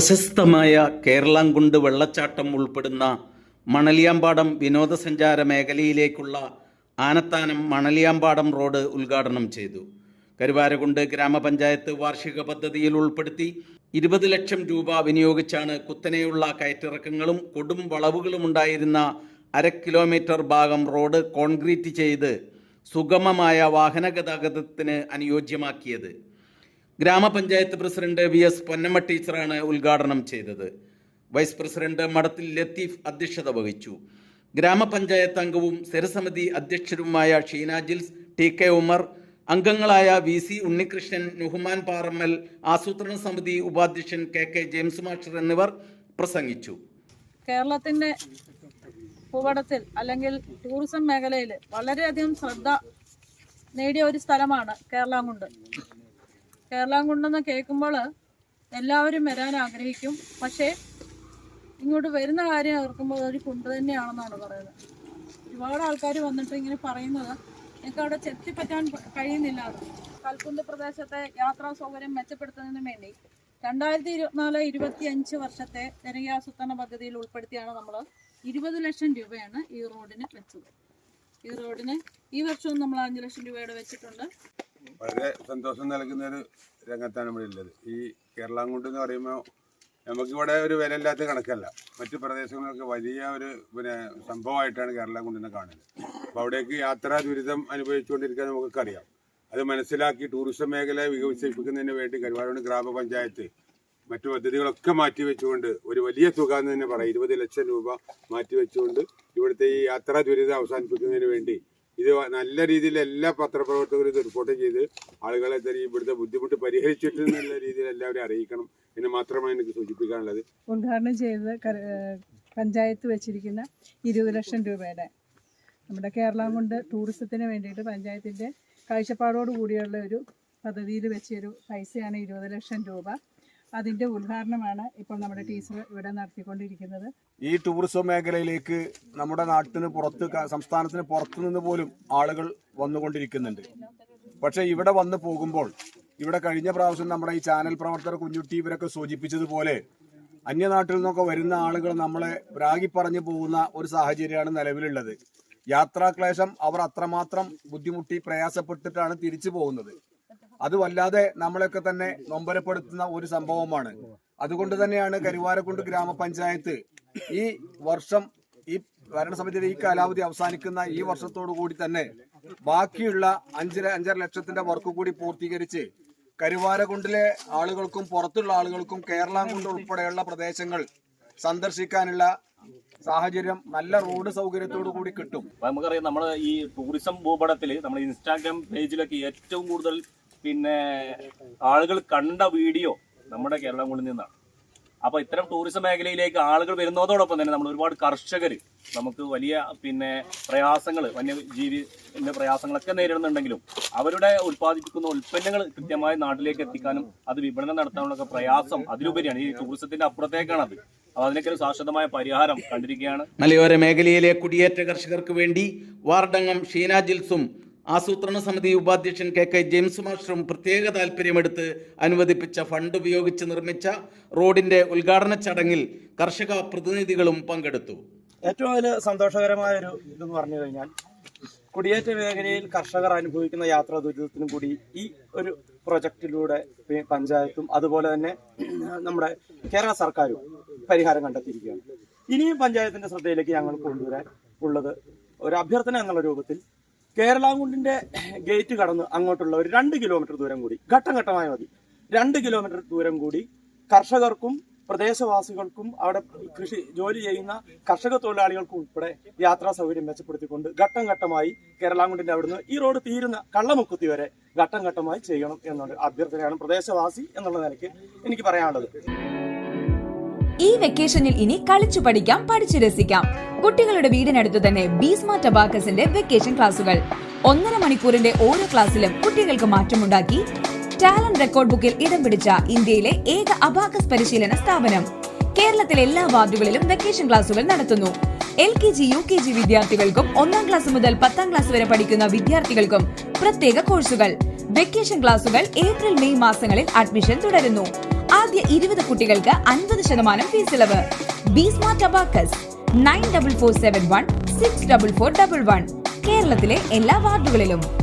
പ്രശസ്തമായ കേരളംകുണ്ട് വെള്ളച്ചാട്ടം ഉൾപ്പെടുന്ന മണലിയാമ്പാടം വിനോദസഞ്ചാര മേഖലയിലേക്കുള്ള ആനത്താനം മണലിയാമ്പാടം റോഡ് ഉദ്ഘാടനം ചെയ്തു. കരുവാരകുണ്ട് ഗ്രാമപഞ്ചായത്ത് വാർഷിക പദ്ധതിയിൽ ഉൾപ്പെടുത്തി ഇരുപത് ലക്ഷം രൂപ വിനിയോഗിച്ചാണ് കുത്തനെയുള്ള കയറ്റിറക്കങ്ങളും കൊടും വളവുകളും ഉണ്ടായിരുന്ന അര കിലോമീറ്റർ ഭാഗം റോഡ് കോൺക്രീറ്റ് ചെയ്ത് സുഗമമായ വാഹന ഗതാഗതത്തിന് അനുയോജ്യമാക്കിയത്. ഗ്രാമപഞ്ചായത്ത് പ്രസിഡന്റ് വി എസ് പൊന്നമ്മ ടീച്ചറാണ് ഉദ്ഘാടനം ചെയ്തത്. വൈസ് പ്രസിഡന്റ് മടത്തിൽ ലത്തീഫ് അധ്യക്ഷത വഹിച്ചു. ഗ്രാമപഞ്ചായത്ത് അംഗവും സ്ഥിരസമിതി അധ്യക്ഷരുമായ ഷീന ജിൽസ് ടി കെ ഉമർ അംഗങ്ങളായ വി സി ഉണ്ണികൃഷ്ണൻ നുഹ്മാൻ പാറമ്മൽ ആസൂത്രണ സമിതി ഉപാധ്യക്ഷൻ കെ കെ ജെയിംസ് മാസ്റ്റർ എന്നിവർ പ്രസംഗിച്ചു. കേരളത്തിന്റെ ഭൂപടത്തിൽ അല്ലെങ്കിൽ ടൂറിസം മേഖലയിൽ വളരെയധികം ശ്രദ്ധ നേടിയ ഒരു സ്ഥലമാണ് കേരളാംകുണ്ട് കേരളാംകുണ്ടെന്ന് കേൾക്കുമ്പോൾ എല്ലാവരും വരാൻ ആഗ്രഹിക്കും. പക്ഷേ ഇങ്ങോട്ട് വരുന്ന കാര്യം ഓർക്കുമ്പോൾ ഒരു കുണ്ട് തന്നെയാണെന്നാണ് പറയുന്നത്. ഒരുപാട് ആൾക്കാർ വന്നിട്ട് ഇങ്ങനെ പറയുന്നത് ഞങ്ങൾക്ക് അവിടെ ചെത്തിപ്പറ്റാൻ കഴിയുന്നില്ല. കൽക്കുണ്ട് പ്രദേശത്തെ യാത്രാ സൗകര്യം മെച്ചപ്പെടുത്തുന്നതിന് വേണ്ടി രണ്ടായിരത്തി ഇരുപത്തിനാല് ഇരുപത്തി അഞ്ച് വർഷത്തെ ജനകീയാസൂത്രണ പദ്ധതിയിൽ ഉൾപ്പെടുത്തിയാണ് നമ്മൾ ഇരുപത് ലക്ഷം രൂപയാണ് ഈ റോഡിന് വെച്ചത്. ഈ റോഡിന് ഈ വർഷവും നമ്മൾ അഞ്ച് ലക്ഷം രൂപയുടെ വെച്ചിട്ടുണ്ട്. വളരെ സന്തോഷം നൽകുന്ന ഒരു രംഗത്താണ് ഇവിടെ ഉള്ളത്. ഈ കേരളാംകുണ്ട് എന്ന് പറയുമ്പോൾ നമുക്കിവിടെ ഒരു വിലയില്ലാത്ത കണക്കല്ല. മറ്റു പ്രദേശങ്ങളൊക്കെ വലിയ ഒരു പിന്നെ സംഭവമായിട്ടാണ് കേരളാംകുണ്ടിനെ കാണുന്നത്. അപ്പോൾ അവിടേക്ക് യാത്രാ ദുരിതം അനുഭവിച്ചുകൊണ്ടിരിക്കാൻ നമുക്കൊക്കെ അറിയാം അത് മനസ്സിലാക്കി ടൂറിസം മേഖല വികസിപ്പിക്കുന്നതിന് വേണ്ടി കരുവാരൂർ ഗ്രാമപഞ്ചായത്ത് മറ്റു പദ്ധതികളൊക്കെ മാറ്റിവെച്ചുകൊണ്ട് ഒരു വലിയ തുക എന്ന് തന്നെ പറയാം. ഇരുപത് ലക്ഷം രൂപ മാറ്റിവെച്ചുകൊണ്ട് ഇവിടുത്തെ ഈ യാത്രാ ദുരിതം അവസാനിപ്പിക്കുന്നതിന് വേണ്ടി ഇത് നല്ല രീതിയിൽ എല്ലാ പത്രപ്രവർത്തകരും ഇത് റിപ്പോർട്ട് ചെയ്ത് ആളുകളെ തന്നെ ഇവിടുത്തെ ബുദ്ധിമുട്ട് പരിഹരിച്ചിട്ട് നല്ല രീതിയിൽ എല്ലാവരും അറിയിക്കണം എന്ന് മാത്രമാണ് എനിക്ക് സൂചിപ്പിക്കാനുള്ളത്. ഉദ്ഘാടനം ചെയ്തത് പഞ്ചായത്ത് വെച്ചിരിക്കുന്ന ഇരുപത് ലക്ഷം രൂപയുടെ നമ്മുടെ കേരളം കൊണ്ട് ടൂറിസത്തിന് വേണ്ടിയിട്ട് പഞ്ചായത്തിന്റെ കാഴ്ചപ്പാടോട് കൂടിയുള്ള ഒരു പദ്ധതിയിൽ വെച്ചൊരു പൈസയാണ് ഇരുപത് ലക്ഷം രൂപ. അതിന്റെ ഉദ്ഘാടനമാണ് ഇപ്പോൾ നമ്മുടെ ടീച്ചർ ഇവിടെ നടത്തിക്കൊണ്ടിരിക്കുന്നത്. ഈ ടൂറിസം മേഖലയിലേക്ക് നമ്മുടെ നാട്ടിന് പുറത്ത് സംസ്ഥാനത്തിന് പുറത്തു നിന്ന് പോലും ആളുകൾ വന്നുകൊണ്ടിരിക്കുന്നുണ്ട്. പക്ഷേ ഇവിടെ വന്നു പോകുമ്പോൾ ഇവിടെ കഴിഞ്ഞ പ്രാവശ്യം നമ്മുടെ ഈ ചാനൽ പ്രവർത്തകർ കുഞ്ഞുട്ടി ഇവരൊക്കെ സൂചിപ്പിച്ചതുപോലെ അന്യനാട്ടിൽ നിന്നൊക്കെ വരുന്ന ആളുകൾ നമ്മളെ രാഗി പറഞ്ഞു പോകുന്ന ഒരു സാഹചര്യമാണ് നിലവിലുള്ളത്. യാത്രാക്ലേശം അവർ അത്രമാത്രം ബുദ്ധിമുട്ടി പ്രയാസപ്പെട്ടിട്ടാണ് തിരിച്ചു പോകുന്നത്. അത് വല്ലാതെ നമ്മളെയൊക്കെ തന്നെ നൊമ്പരപ്പെടുത്തുന്ന ഒരു സംഭവമാണ്. അതുകൊണ്ട് തന്നെയാണ് കരുവാരക്കുണ്ട് ഗ്രാമപഞ്ചായത്ത് ഈ വർഷം ഈ ഭരണസമിതിയുടെ ഈ കാലാവധി അവസാനിക്കുന്ന ഈ വർഷത്തോടു കൂടി തന്നെ ബാക്കിയുള്ള അഞ്ചര അഞ്ചര ലക്ഷത്തിന്റെ വർക്ക് കൂടി പൂർത്തീകരിച്ച് കരുവാരക്കുണ്ടിലെ ആളുകൾക്കും പുറത്തുള്ള ആളുകൾക്കും കേരളം കൊണ്ട് ഉൾപ്പെടെയുള്ള പ്രദേശങ്ങൾ സന്ദർശിക്കാനുള്ള സാഹചര്യം നല്ല റോഡ് സൗകര്യത്തോടു കൂടി കിട്ടും. നമുക്കറിയാം നമ്മൾ ഈ ടൂറിസം ഭൂപടത്തിൽ നമ്മൾ ഇൻസ്റ്റാഗ്രാം പേജിലൊക്കെ ഏറ്റവും കൂടുതൽ പിന്നെ ആളുകൾ കണ്ട വീഡിയോ നമ്മുടെ കേരളം കൊണ്ട് നിന്നാണ്. അപ്പൊ ഇത്തരം ടൂറിസം മേഖലയിലേക്ക് ആളുകൾ വരുന്നതോടൊപ്പം തന്നെ നമ്മൾ ഒരുപാട് കർഷകർ നമുക്ക് വലിയ പിന്നെ പ്രയാസങ്ങൾ വന്യജീവിന്റെ പ്രയാസങ്ങളൊക്കെ നേരിടുന്നുണ്ടെങ്കിലും അവരുടെ ഉത്പാദിപ്പിക്കുന്ന ഉൽപ്പന്നങ്ങൾ കൃത്യമായി നാട്ടിലേക്ക് എത്തിക്കാനും അത് വിപണനം നടത്താനുള്ള പ്രയാസം അതിലുപരിയാണ്. ഈ ടൂറിസത്തിന്റെ അപ്പുറത്തേക്കാണ് അത് അതിനൊക്കെ ഒരു ശാശ്വതമായ പരിഹാരം കണ്ടിരിക്കുകയാണ്. മലയോര മേഖലയിലെ കുടിയേറ്റ കർഷകർക്ക് വേണ്ടി വാർഡംഗം ഷീന ജിൽസും ആസൂത്രണ സമിതി ഉപാധ്യക്ഷൻ കെ കെ ജെയിംസ് മാസ്റ്ററും പ്രത്യേക താൽപ്പര്യമെടുത്ത് അനുവദിപ്പിച്ച ഫണ്ട് ഉപയോഗിച്ച് നിർമ്മിച്ച റോഡിന്റെ ഉദ്ഘാടന ചടങ്ങിൽ കർഷക പ്രതിനിധികളും പങ്കെടുത്തു. ഏറ്റവും അതിൽ സന്തോഷകരമായ ഒരു ഇതെന്ന് പറഞ്ഞു കഴിഞ്ഞാൽ കുടിയേറ്റ മേഖലയിൽ കർഷകർ അനുഭവിക്കുന്ന യാത്രാ ദുരിതത്തിനും കൂടി ഈ ഒരു പ്രൊജക്റ്റിലൂടെ പഞ്ചായത്തും അതുപോലെ തന്നെ നമ്മുടെ കേരള സർക്കാരും പരിഹാരം കണ്ടെത്തിയിരിക്കുകയാണ്. ഇനിയും പഞ്ചായത്തിന്റെ ശ്രദ്ധയിലേക്ക് ഞങ്ങൾ കൊണ്ടുവരാൻ ഉള്ളത് ഒരു അഭ്യർത്ഥന എന്നുള്ള രൂപത്തിൽ കേരളാങ്കുണ്ടിന്റെ ഗേറ്റ് കടന്ന് അങ്ങോട്ടുള്ള ഒരു രണ്ട് കിലോമീറ്റർ ദൂരം കൂടി ഘട്ടം ഘട്ടമായി മതി. രണ്ട് കിലോമീറ്റർ ദൂരം കൂടി കർഷകർക്കും പ്രദേശവാസികൾക്കും അവിടെ കൃഷി ജോലി ചെയ്യുന്ന കർഷക തൊഴിലാളികൾക്കും ഉൾപ്പെടെ യാത്രാ സൗകര്യം മെച്ചപ്പെടുത്തിക്കൊണ്ട് ഘട്ടം ഘട്ടമായി കേരളാങ്കുണ്ടിന്റെ അവിടുന്ന് ഈ റോഡ് തീരുന്ന കള്ളമുക്കുത്തി വരെ ഘട്ടം ഘട്ടമായി ചെയ്യണം എന്നുള്ള അഭ്യർത്ഥനയാണ് പ്രദേശവാസി എന്നുള്ള നിലയ്ക്ക് എനിക്ക് പറയാനുള്ളത്. ഈ വെക്കേഷനിൽ ഇനി കളിച്ചു പഠിക്കാം പഠിച്ചു രസിക്കാം. കുട്ടികളുടെ വീടിനടുത്ത് തന്നെ ബീസ്മാർട്ട് അബാക്കസിന്റെ വെക്കേഷൻ ക്ലാസുകൾ ഒന്നര മണിക്കൂറിന്റെ ഓരോ ക്ലാസ്സിലും കുട്ടികൾക്ക് മാറ്റമുണ്ടാക്കി. ടാലന്റ് റെക്കോർഡ് ബുക്കിൽ ഇടം പിടിച്ച ഇന്ത്യയിലെ ഏക അബാക്കസ് പരിശീലന സ്ഥാപനം. കേരളത്തിലെ എല്ലാ വാർഡുകളിലും വെക്കേഷൻ ക്ലാസുകൾ നടത്തുന്നു. L K G U K G വിദ്യാർത്ഥികൾക്കും ഒന്നാം ക്ലാസ് മുതൽ പത്താം ക്ലാസ് വരെ പഠിക്കുന്ന വിദ്യാർത്ഥികൾക്കും പ്രത്യേക കോഴ്സുകൾ വെക്കേഷൻ ക്ലാസുകൾ ഏപ്രിൽ മെയ് മാസങ്ങളിൽ അഡ്മിഷൻ തുടരുന്നു. ആദ്യ ഇരുപത് കുട്ടികൾക്ക് അൻപത് ശതമാനം ഫീസ് ഇളവ്. BeSmart abacus nine double four seven one six double four double one. കേരളത്തിലെ എല്ലാ വാർഡുകളിലും.